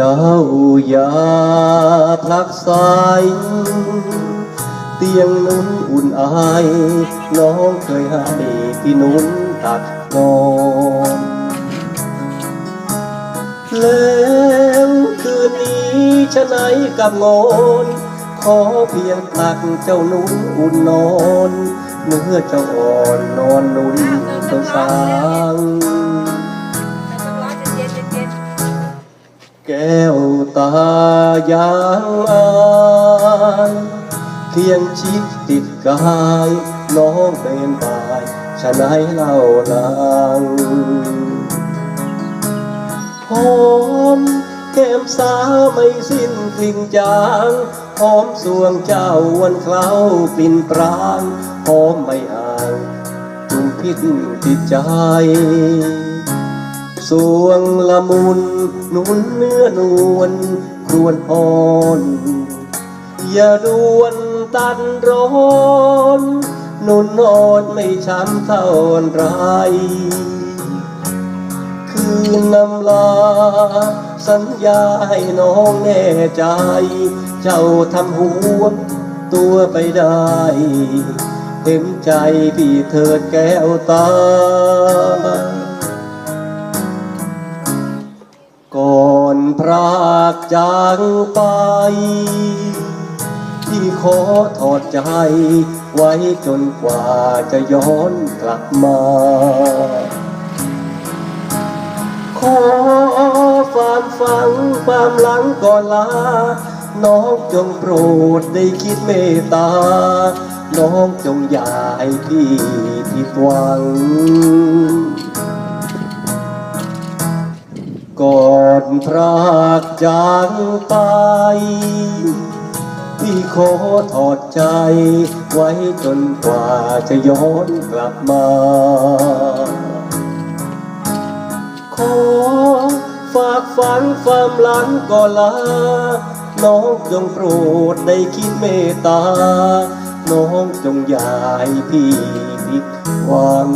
เจ้าอย่าพลักสายเตียงนุ่นอุ่นอาย น้องเคยให้พี่นุ่นตัดนอนแล้วคืนนี้ชะไหนกับงอนขอเพียงตักเจ้านุ่นอุ่นนอน เมื่อเจ้าอ่อนนอนนุ่นสงสา วตายางอายเคียงชิดติดกายน้องเป็นบายชะไหนเล่านางหอมแก้มสาวไม่สิ้นกลิ่นจางหอมสวงเจ้าวันเคล้ากลิ่นปรางหอมไม่อ่างจุงพิษติดใจ สวงละมุนนุนเนื้อนวลครวนอ่อนอย่าดวนตันร้อนนุนนอนไม่ช้ำเท่าไร คืนนำลา สัญญาให้น้องแน่ใจ เจ้าทำหัวตัวไปได้ เต็มใจพี่เถิดแก้วตา รากจากไป ที่ขอถอดใจ ไว้จนกว่าจะย้อนกลับมา ขอความฝังความหลังก่อนลา น้องจงโปรดได้คิดเมตตา น้องจงอย่าให้พี่ผิดหวังก่ อนพรากจากไป พี่ขอถอดใจไว้จนกว่าจะย้อนกลับมา ขอฝากฝันความหลังก่อนลา น้องจงโปรดได้คิดเมตตา น้องจงอย่าให้พี่ผิดหวัง